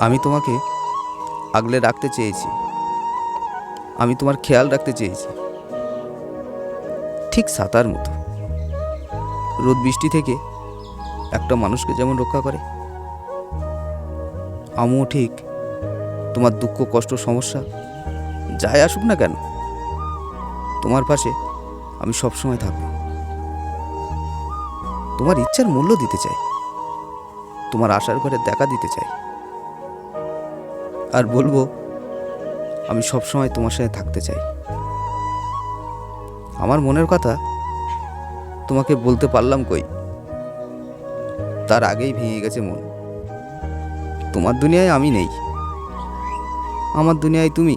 আমি তোমাকে আগলে রাখতে চেয়েছি। আমি তোমার খেয়াল রাখতে চেয়েছি। ঠিক সাতার মতো। রোদ বৃষ্টি থেকে একটা মানুষকে যেমন রক্ষা করে, আমিও ঠিক তোমার দুঃখ, কষ্ট, সমস্যা যাই আসুক না কেন, তোমার পাশে আমি সবসময় থাকব। তোমার ইচ্ছার মূল্য দিতে চাই। তোমার আশার ঘরে দেখা দিতে চাই। আর বলব, আমি সবসময় তোমার সাথে থাকতে চাই। আমার মনের কথা তোমাকে বলতে পারলাম কই? তার আগেই ভেঙে গেছে মন। তোমার দুনিয়ায় আমি নেই। আমার দুনিয়ায় তুমি।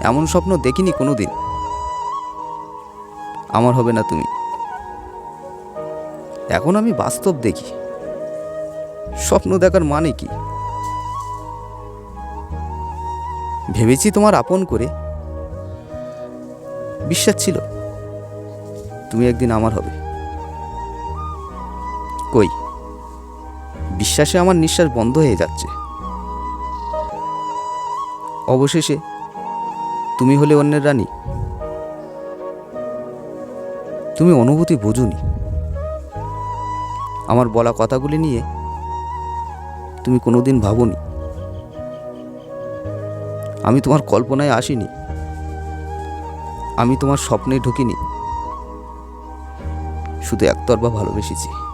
এমন স্বপ্ন দেখিনি কোনো দিন আমার হবে না তুমি। এখন আমি বাস্তব দেখি। স্বপ্ন দেখার মানে কি? ভেবেছি তোমার আপন করে। বিশ্বাস ছিল, তুমি একদিন আমার হবে। কই, বিশ্বাসে আমার নিঃশ্বাস বন্ধ হয়ে যাচ্ছে। অবশেষে তুমি হলে অন্যের রানী। তুমি অনুভূতি বোঝুনি। আমার বলা কথাগুলি নিয়ে তুমি কোনোদিন ভাবনি। আমি তোমার কল্পনায় আসিনি। আমি তোমার স্বপ্নে ঢুকিনি। শুধু একতরফা ভালোবেসেছি।